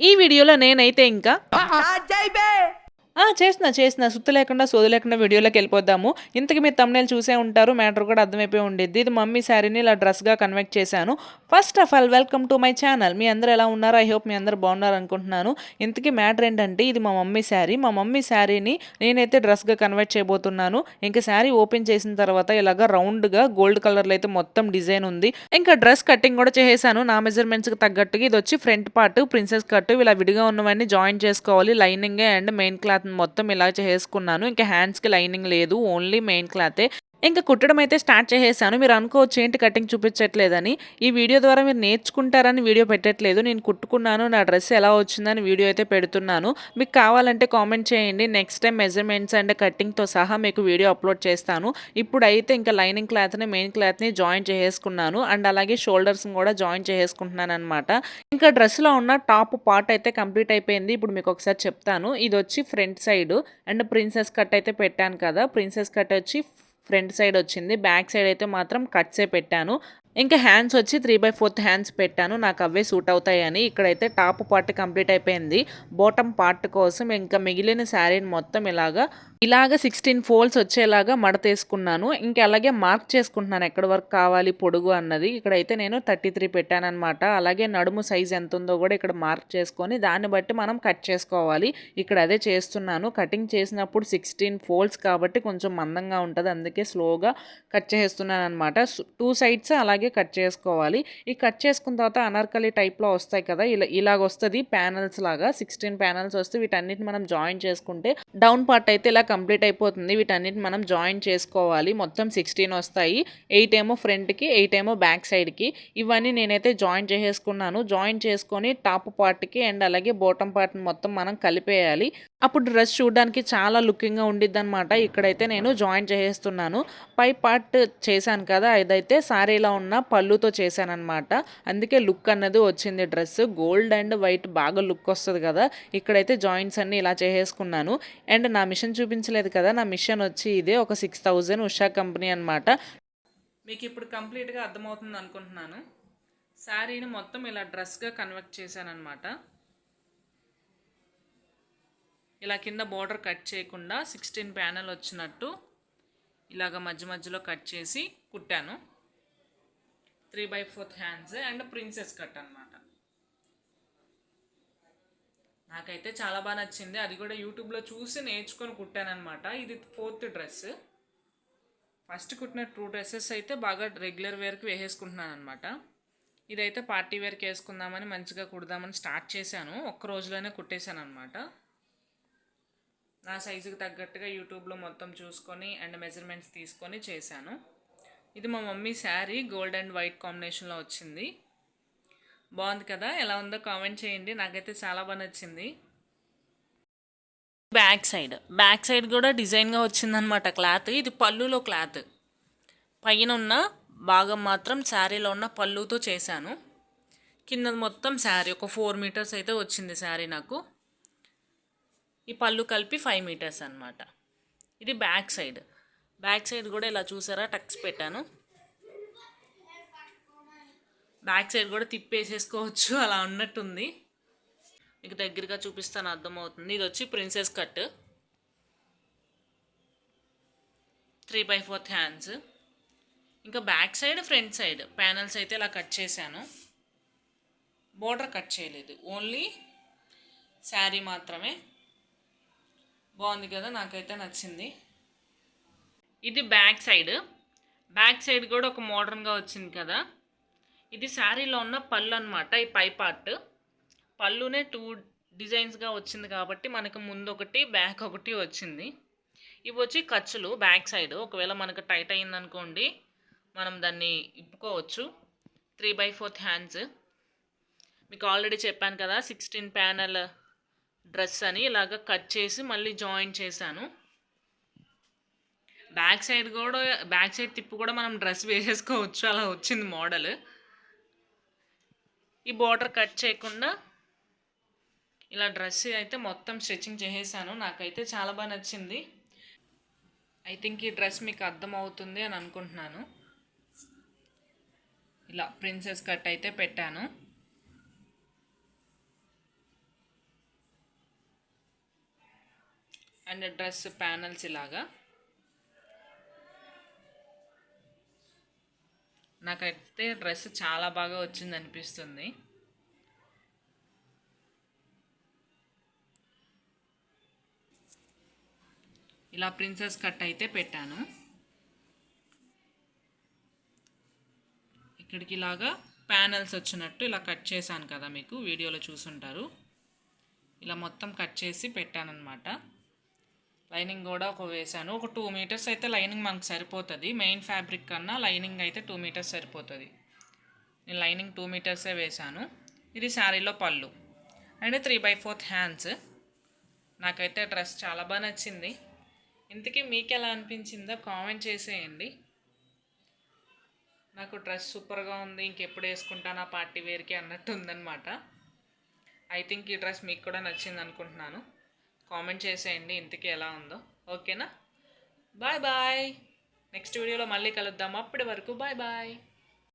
ఈ వీడియోలో నేనైతే ఇంకా చేస్తున్నా, చేస్తున్నా. సుత్తి లేకుండా, సోది లేకుండా వీడియోలోకి వెళ్ళిపోద్దాము. ఇంతకి మీరు థంబ్‌నెయిల్ చూసే ఉంటారు. మ్యాటర్ కూడా అర్థమైపోయి ఉండిద్ది. ఇది మమ్మీ శారీని ఇలా డ్రెస్‌గా కన్వెక్ట్ చేశాను. First of all welcome to my channel. మీ అందరూ ఎలా ఉన్నారు? ఐ హోప్ మీ అందరూ బాగున్నారు అనుకుంటున్నాను. ఇంతకీ మ్యాటర్ ఏంటంటే ఇది మా మమ్మీ శారీ. మా మమ్మీ శారీని నేనైతే డ్రెస్‌గా కన్వర్ట్ చేయబోతున్నాను. ఇంక శారీ ఓపెన్ చేసిన తర్వాత ఇలాగ రౌండ్‌గా గోల్డ్ కలర్‌లో అయితే మొత్తం డిజైన్ ఉంది. ఇంకా డ్రెస్ కటింగ్ కూడా చేసేసాను. నా మెజర్‌మెంట్స్‌కి తగ్గట్టుగా ఇది వచ్చి ఫ్రంట్ పార్ట్ ప్రిన్సెస్ కట్ ఇలా విడిగా ఉన్నవన్నీ జాయిన్ చేసుకోవాలి. లైనింగ్ అండ్ మెయిన్ క్లాత్ మొత్తం ఇలా చేసుకున్నాను. ఇంకా హ్యాండ్స్‌కి లైనింగ్ లేదు. ఓన్లీ మెయిన్ క్లాతే. ఇంకా కుట్టడం అయితే స్టార్ట్ చేసేసాను. మీరు అనుకోవచ్చు ఏంటి కటింగ్ చూపించట్లేదని. ఈ వీడియో ద్వారా మీరు నేర్చుకుంటారని వీడియో పెట్టట్లేదు. నేను కుట్టుకున్నాను. నా డ్రెస్ ఎలా వచ్చిందని వీడియో అయితే పెడుతున్నాను. మీకు కావాలంటే కామెంట్ చేయండి. నెక్స్ట్ టైం మెజర్‌మెంట్స్ అండ్ కటింగ్‌తో సహా మీకు వీడియో అప్లోడ్ చేస్తాను. ఇప్పుడైతే ఇంకా లైనింగ్ క్లాత్‌ని, మెయిన్ క్లాత్‌ని జాయిన్ చేసేసుకున్నాను. అండ్ అలాగే షోల్డర్స్‌ని కూడా జాయిన్ చేసేసుకుంటున్నాననమాట. ఇంకా డ్రెస్‌లో ఉన్న టాప్ పార్ట్ అయితే కంప్లీట్ అయిపోయింది. ఇప్పుడు మీకు ఒకసారి చెప్తాను. ఇది వచ్చి front side and princess cut అయితే పెట్టాను కదా! ప్రిన్సెస్ కట్ వచ్చి ఫ్రంట్ సైడ్ వచ్చింది. బ్యాక్ సైడ్ అయితే మాత్రం కట్సే పెట్టాను. ఇంకా హ్యాండ్స్ వచ్చి 3/4 హ్యాండ్స్ పెట్టాను. నాకు అవే సూట్ అవుతాయని. ఇక్కడైతే టాప్ పార్ట్ కంప్లీట్ అయిపోయింది. బాటమ్ పార్ట్ కోసం ఇంకా మిగిలిన శారీని మొత్తం ఇలాగా ఇలాగ 16 ఫోల్డ్స్ వచ్చేలాగా మడతేసుకున్నాను. ఇంకా అలాగే మార్క్ చేసుకుంటున్నాను ఎక్కడి వరకు కావాలి పొడుగు అన్నది. ఇక్కడైతే నేను థర్టీ త్రీ పెట్టానమాట అలాగే నడుము సైజ్ ఎంత ఉందో కూడా ఇక్కడ మార్క్ చేసుకొని దాన్ని బట్టి మనం కట్ చేసుకోవాలి. ఇక్కడ అదే చేస్తున్నాను. కటింగ్ చేసినప్పుడు 16 ఫోల్డ్స్ కాబట్టి కొంచెం మందంగా ఉంటుంది అందుకే స్లోగా కట్ చేస్తున్నాను అనమాట టూ సైడ్స్ అలాగే కట్ చేసుకోవాలి. ఈ కట్ చేసుకున్న తర్వాత అనార్కలి టైప్‌లో వస్తాయి కదా! ఇలా ఇలాగ వస్తుంది ప్యానల్స్ లాగా సిక్స్టీన్ ప్యానల్స్ వస్తే వీటన్నిటిని మనం జాయిన్ చేసుకుంటే డౌన్ పార్ట్ అయితే ఇలా కంప్లీట్ అయిపోతుంది. వీటన్నిటిని మనం జాయిన్ చేసుకోవాలి. మొత్తం 16 వస్తాయి. ఎయిట్ ఏమో ఫ్రంట్‌కి, ఎయిట్ ఏమో బ్యాక్ సైడ్‌కి. ఇవన్నీ నేనైతే జాయిన్ చేసేసుకున్నాను. జాయిన్ చేసుకొని టాప్ పార్ట్‌కి అండ్ అలాగే బాటమ్ పార్ట్‌ని మొత్తం మనం కలిపేయాలి. అప్పుడు డ్రెస్ చూడడానికి చాలా లుకింగ్‌గా ఉండిద్దనమాట. ఇక్కడైతే నేను జాయిన్ చేసేస్తున్నాను. పై పార్ట్ చేశాను కదా! ఇదైతే శారీలో ఉన్న పళ్ళుతో చేశానమాట అందుకే లుక్ అన్నది వచ్చింది డ్రెస్. గోల్డ్ అండ్ వైట్ బాగా లుక్ వస్తుంది కదా! ఇక్కడైతే జాయింట్స్ అన్నీ ఇలా చేసేసుకున్నాను. అండ్ నా మిషన్ చూపించలేదు కదా! నా మిషన్ వచ్చి ఇదే ఒక 6000 ఉషా కంపెనీ అనమాట. మీకు ఇప్పుడు కంప్లీట్‌గా అర్థమవుతుంది అనుకుంటున్నాను. శారీని మొత్తం ఇలా డ్రెస్‌గా కన్వర్ట్ చేశానమాట ఇలా కింద బోర్డర్ కట్ చేయకుండా 16 ప్యానెల్ వచ్చినట్టు ఇలాగ మధ్య మధ్యలో కట్ చేసి కుట్టాను. 3/4 హ్యాండ్స్ అండ్ ప్రిన్సెస్ కట్ అనమాట. నాకైతే చాలా బాగా నచ్చింది. అది కూడా యూట్యూబ్‌లో చూసి నేర్చుకొని కుట్టానమాట ఇది ఫోర్త్ డ్రెస్. ఫస్ట్ కుట్టిన టూ డ్రెస్సెస్ అయితే బాగా రెగ్యులర్ వేర్‌కి వేసేసుకుంటున్నాను అనమాట ఇదైతే పార్టీ వేర్‌కి వేసుకుందామని మంచిగా కుడదామని స్టార్ట్ చేశాను. ఒక్క రోజులోనే కుట్టేశాను అనమాట నా సైజుకి తగ్గట్టుగా యూట్యూబ్‌లో మొత్తం చూసుకొని అండ్ మెజర్‌మెంట్స్ తీసుకొని చేశాను. ఇది మా mummy sari gold and white కాంబినేషన్‌లో వచ్చింది. బాగుంది కదా! ఎలా ఉందో కామెంట్ చేయండి. నాకైతే చాలా బాగా నచ్చింది. Back side. బ్యాక్ సైడ్ కూడా డిజైన్‌గా వచ్చిందనమాట క్లాత్. ఇది పళ్ళులో క్లాత్. పైన ఉన్న భాగం మాత్రం శారీలో ఉన్న పళ్ళుతో చేశాను. కిందది మొత్తం శారీ ఒక ఫోర్ మీటర్స్ అయితే వచ్చింది శారీ నాకు. ఈ పళ్ళు కలిపి ఫైవ్ మీటర్స్ అనమాట. ఇది బ్యాక్ సైడ్. బ్యాక్ సైడ్ కూడా ఇలా చూసారా టక్స్ పెట్టాను. బ్యాక్ సైడ్ కూడా తిప్పేసేసుకోవచ్చు అలా ఉన్నట్టుంది. మీకు దగ్గరగా చూపిస్తాను అర్థమవుతుంది. ఇది వచ్చి ప్రిన్సెస్ కట్. 3/4 హ్యాండ్స్. ఇంకా back side, front side panels అయితే ఇలా కట్ చేశాను. బోర్డర్ కట్ చేయలేదు. ఓన్లీ శారీ మాత్రమే. బాగుంది కదా! నాకైతే నచ్చింది. ఇది బ్యాక్ సైడ్. బ్యాక్ సైడ్ కూడా ఒక మోడర్న్‌గా వచ్చింది కదా! ఇది శారీలో ఉన్న పళ్ళు అనమాట. ఈ పై పార్ట్. పళ్ళునే టూ డిజైన్స్‌గా వచ్చింది కాబట్టి మనకు ముందు ఒకటి, బ్యాక్ ఒకటి వచ్చింది. ఇవి వచ్చి ఖర్చులు బ్యాక్ సైడ్. ఒకవేళ మనకు టైట్ అయిందనుకోండి మనం దాన్ని ఇప్పుకోవచ్చు. 3/4 హ్యాండ్స్. మీకు ఆల్రెడీ చెప్పాను కదా! 16 ప్యానెల్ డ్రెస్ అని ఇలాగ కట్ చేసి మళ్ళీ జాయిన్ చేశాను. బ్యాక్ సైడ్ కూడా బ్యాక్ సైడ్ తిప్పి కూడా మనం డ్రెస్ వేసేసుకోవచ్చు. అలా వచ్చింది మోడల్. ఈ బోర్డర్ కట్ చేయకుండా ఇలా డ్రెస్ అయితే మొత్తం స్టిచ్చింగ్ చేసేసాను. నాకైతే చాలా బాగా నచ్చింది. ఐ థింక్ ఈ డ్రెస్ మీకు అర్థమవుతుంది అని అనుకుంటున్నాను. ఇలా ప్రిన్సెస్ కట్ అయితే పెట్టాను. అండ్ డ్రెస్ ప్యానల్స్ ఇలాగా. నాకైతే డ్రెస్ చాలా బాగా వచ్చింది అనిపిస్తుంది ఇలా ప్రిన్సెస్ కట్ అయితే పెట్టాను. ఇక్కడికి ఇలాగా ప్యానల్స్ వచ్చినట్టు ఇలా కట్ చేశాను కదా మీకు వీడియోలో చూసుంటారు. ఇలా మొత్తం కట్ చేసి పెట్టానన్నమాట. లైనింగ్ కూడా ఒక వేసాను ఒక టూ మీటర్స్ అయితే లైనింగ్ మనకు సరిపోతుంది. మెయిన్ ఫ్యాబ్రిక్ కన్నా లైనింగ్ అయితే టూ మీటర్స్ సరిపోతుంది. నేను లైనింగ్ టూ మీటర్సే వేశాను. ఇది శారీలో పళ్ళు. And three by fourth hands. నాకైతే డ్రెస్ చాలా బాగా నచ్చింది. ఇంతకీ మీకు ఎలా అనిపించిందో కామెంట్ చేసేయండి. నాకు డ్రెస్ సూపర్గా ఉంది. ఇంకెప్పుడు వేసుకుంటాను ఆ పార్టీ వేర్కి అన్నట్టు ఉందన్నమాట. ఐ థింక్ ఈ డ్రెస్ మీకు కూడా నచ్చింది అనుకుంటున్నాను కామెంట్ చేసేయండి ఇంతకీ ఎలా ఉందో. ఓకేనా? Bye bye. నెక్స్ట్ వీడియోలో మళ్ళీ కలుద్దాం. అప్పటి వరకు బాయ్ బాయ్.